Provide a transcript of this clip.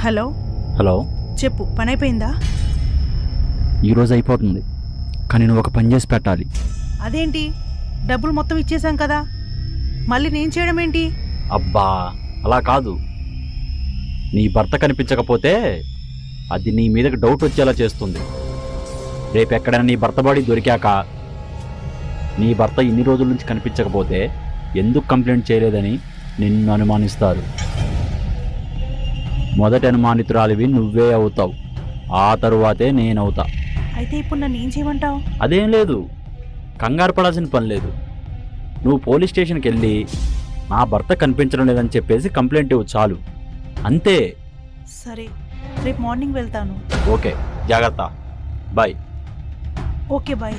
Hello? Hello? చెప్పు పని అయిపోయిందా ఈరోజు అయిపోతుంది. కానీ నువ్వు ఒక పని చేసి పెట్టాలి. అదేంటి? డబ్బులు మొత్తం ఇచ్చేసాం కదా. మళ్ళీ నేను చేయడం ఏంటి? అబ్బా అలా కాదు. నీ భర్త కనిపించకపోతే అది నీ మీదకి డౌట్ వచ్చేలా చేస్తుంది. రేపు ఎక్కడైనా నీ భర్త బాడీ దొరికాక నీ భర్త ఇన్ని రోజుల నుంచి కనిపించకపోతే ఎందుకు కంప్లైంట్ చేయలేదని నిన్ను అనుమానిస్తారు. మొదటి అనుమానితురాలివి నువ్వే అవుతావు. ఆ తరువాతే నేనవుతా. అయితే ఇప్పుడు నన్ను ఏం చేయమంటావు? అదేం లేదు. కంగారు పడాల్సిన పని లేదు. నువ్వు పోలీస్ స్టేషన్కి వెళ్ళి నా భర్త కనిపించడం లేదని చెప్పేసి కంప్లైంట్ ఇవ్వు చాలు. అంతే. సరే రేపు మార్నింగ్ వెళ్తాను. ఓకే జాగ్రత్త. బాయ్. Okay bye.